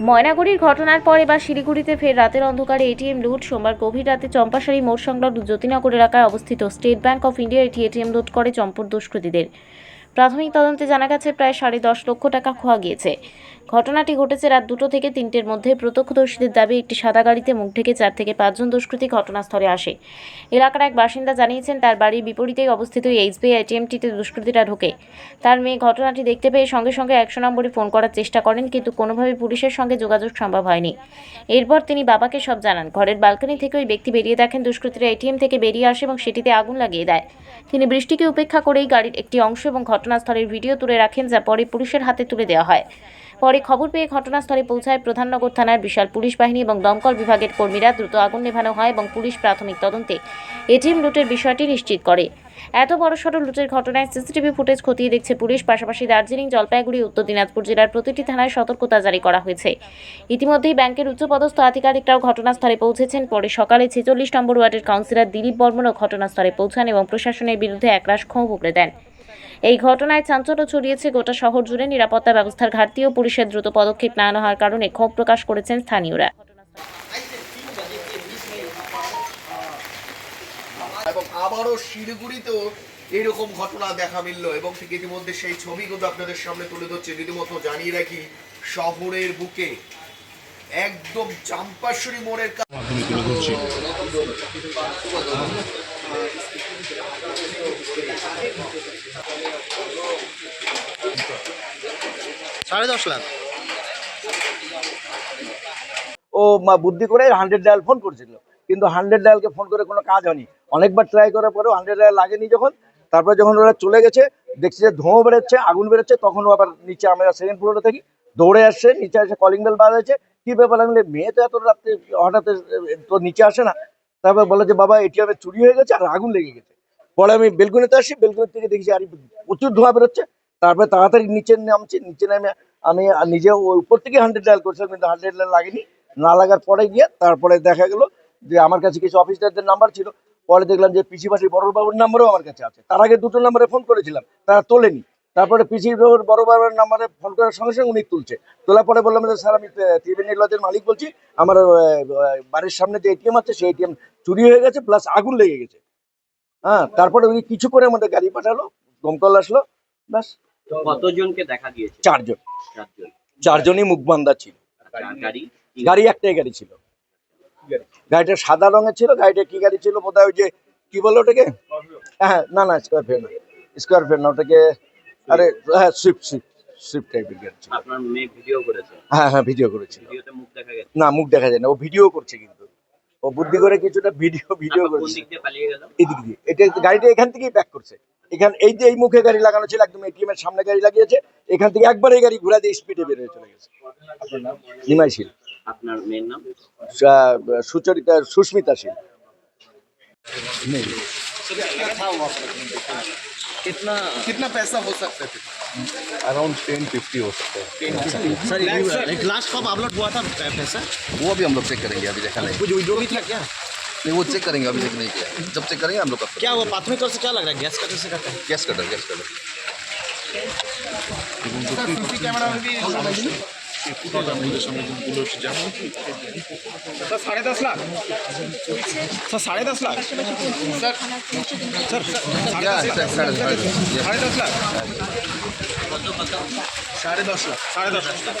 ময়নাগুড়ির ঘটনার পর এবার শিলিগুড়িতে ফের রাতের অন্ধকারে এটিএম লুট। সোমবার গভীর রাতে চম্পাশাড়ি মোড় সংলগ্ন জ্যোতিনগর এলাকায় অবস্থিত স্টেট ব্যাংক অফ ইন্ডিয়া এটি এটিএম লুট করে চম্পট দুষ্কৃতীদের। প্রাথমিক তদন্তে জানা গেছে, প্রায় সাড়ে দশ লক্ষ টাকা খোয়া গিয়েছে। ঘটনাটি ঘটেছে রাত দুটো থেকে তিনটের মধ্যে। প্রত্যক্ষদর্শীদের দাবি, একটি সাদা গাড়িতে মুখ ঢেকে চার থেকে পাঁচজন দুষ্কৃতী ঘটনাস্থলে আসে। এলাকার এক বাসিন্দা জানিয়েছেন, তার বাড়ির বিপরীতেই অবস্থিত এসবিআই এটিএমটিতে দুষ্কৃতীরা ঢোকে। তার মেয়ে ঘটনাটি দেখতে পেয়ে সঙ্গে সঙ্গে একশো নম্বরে ফোন করার চেষ্টা করেন, কিন্তু কোনোভাবে পুলিশের সঙ্গে যোগাযোগ সম্ভব হয়নি। এরপর তিনি বাবাকে সব জানান। ঘরের ব্যালকনি থেকে ওই ব্যক্তি বেরিয়ে দেখেন, দুষ্কৃতীরা এটিএম থেকে বেরিয়ে আসে এবং সেটিতে আগুন লাগিয়ে দেয়। তিনি বৃষ্টিকে উপেক্ষা করেই গাড়ির একটি অংশ এবং ঘটনাস্থলের ভিডিও তুলে রাখেন, যা পরে পুলিশের হাতে তুলে দেওয়া হয়। পরে খবর পেয়ে ঘটনাস্থলে পৌঁছায় প্রধাননগর থানার বিশাল পুলিশ বাহিনী এবং দমকল বিভাগের কর্মীরা দ্রুত আগুন নেভানো হয় এবং পুলিশ প্রাথমিক তদন্তে এটিএম লুটের বিষয়টি নিশ্চিত করে। এত বড়সড় লুটের ঘটনায় সিসিটিভি ফুটেজ খতিয়ে দেখছে পুলিশ, পাশাপাশি দার্জিলিং, জলপাইগুড়ি, উত্তর দিনাজপুর জেলার প্রতিটি থানায় সতর্কতা জারি করা হয়েছে। ইতিমধ্যেই ব্যাংকের উচ্চপদস্থ আধিকারিকরাও ঘটনাস্থলে পৌঁছেছেন। পরে সকালে ছেচল্লিশ নম্বর ওয়ার্ডের কাউন্সিলর দিলীপ বর্মনও ঘটনাস্থলে পৌঁছান এবং প্রশাসনের বিরুদ্ধে একরাশ ক্ষোভ উগড়ে দেন। এই ঘটনায় চাঞ্চল্য ছড়িয়েছে গোটা শহর জুড়ে নিরাপত্তা ব্যবস্থার ঘাটতি ও পুলিশের দ্রুত পদক্ষেপ না নেওয়ার কারণে ক্ষোভ প্রকাশ করেছেন স্থানীয়রা। আবারও শিলিগুড়িতেও এরকম ঘটনা দেখা মিলল এবং ঠিক ইতিমধ্যে সেই ছবিগুলো আপনাদের সামনে তুলে ধরছে। রীতিমতো জানিয়ে রাখি শহরের বুকে একদম চাম্পাশ্বরী মোড়ের কা- মাধ্যমে তুলে ধরছি। সাড়ে দশ লাখ। ও মা বুদ্ধি করে হান্ড্রেড ডায়াল ফোন করছিল। কিন্তু হান্ড্রেড ডায়ালকে ফোন করে কোনো কাজ হয়নি। অনেকবার ট্রাই করার পরেও হান্ড্রেড ডায়াল লাগেনি যখন। তারপরে যখন ওরা চলে গেছে, দেখছি যে ধোঁয়া বেরোচ্ছে, আগুন বেরোচ্ছে তখন আবার নিচে আমরা সেকেন্ড ফ্লোরে থাকি। দৌড়ে আসছে, নিচে এসে কলিং বেল হয়েছে কি ব্যাপার আমি মেয়ে তো এত রাত্রে হঠাৎ তো নিচে আসে না। তারপর বলে যে, বাবা এটিএমে চুরি হয়ে গেছে আর আগুন লেগে গেছে। পরে আমি বেলকুনিতে আসি, বেলকুনি থেকে দেখছি আর, প্রচুর ধোঁয়া বেরোচ্ছে। তারপরে তাড়াতাড়ি নিচে নামছি, নিচে নামে আমি নিজে উপর থেকে হান্ড্রেড ডায়াল করছিলাম, কিন্তু হান্ড্রেড ডায়াল লাগেনি। না লাগার পরে গিয়ে তারপরে দেখা গেল যে আমার কাছে কিছু অফিসারদের নাম্বার ছিল পরে দেখলাম যে পিসি পাশি বড় বাবুর নাম্বারও আমার কাছে আছে। তার আগে দুটো নাম্বারে ফোন করেছিলাম তারা তোলেনি। তারপরে পিসি বাবুর বড় বাবুর নাম্বারে ফোন করার সঙ্গে সঙ্গে উনি তুলছে। তোলার পরে বললাম যে স্যার আমি ত্রিবেণী লজের মালিক বলছি। আমার বাড়ির সামনে যে এটিএম আছে সেই এটিএম চুরি হয়ে গেছে প্লাস আগুন লেগে গেছে। হ্যাঁ তারপরে উনি কিছু করে আমাদের গাড়ি পাঠালো দমকল আসলো ব্যাস। কতজনকে দেখা গিয়েছে? চারজন। চারজন। চারজনই মুখবান্ধা ছিল। গাড়ি একটাই গাড়ি ছিল। গাড়িটা সাদা রঙের ছিল গাড়িটা কি গাড়ি ছিল বোধহয় ওই যে কি বলে ওটাকে? হ্যাঁ না না স্কোয়ারফিয়ার না। স্কোয়ারফিয়ার না ওটাকে আরে হ্যাঁ সুইফট সুইফট সুইফট টাইপের গাড়ি ছিল। আপনার মেয়ে ভিডিও করেছে? হ্যাঁ হ্যাঁ ভিডিও করেছিল ভিডিওতে মুখ দেখা গেছে? না মুখ দেখা যায় না ও ভিডিও করছে কিন্তু। ও বুদ্ধি করে কিছুটা ভিডিও ভিডিও করছে। এদিক দিয়ে। এটা গাড়িটা এখান থেকেই ব্যাক করছে। এখান এই যে এই মুখে গাড়ি লাগানো ছিল একদম এটিএম এর সামনে গাড়ি লাগিয়েছে এখান থেকে একবার এই গাড়ি ঘোরা দিয়ে স্পিডে বের হয়ে চলে গেছে। আপনার মেয়ের নাম সা- সুচরিতা সুস্মিতা শীল कितना पैसा हो सकता है अराउंड टेन फिफ्टी हो सकता है सर एक लास्ट कब अपलोड हुआ था पैसा वो अभी हम लोग चेक करेंगे अभी देखा नहीं कुछ वीडियो भी था क्या नहीं वो चेक करेंगे अभी चेक नहीं किया जब चेक करेंगे हम लोग क्या वो प्राथमिक तौर से क्या लग रहा है गैस कटर से करता है गैस कटर गैस कटर সেই পুরোটা মূল্যের সঙ্গে গুলো এসেছে এমন কি? স্যার সাড়ে দশ লাখ। স্যার সাড়ে দশ লাখ। স্যার সাড়ে দশ লাখ। সাড়ে দশ লাখ সাড়ে দশ লাখ।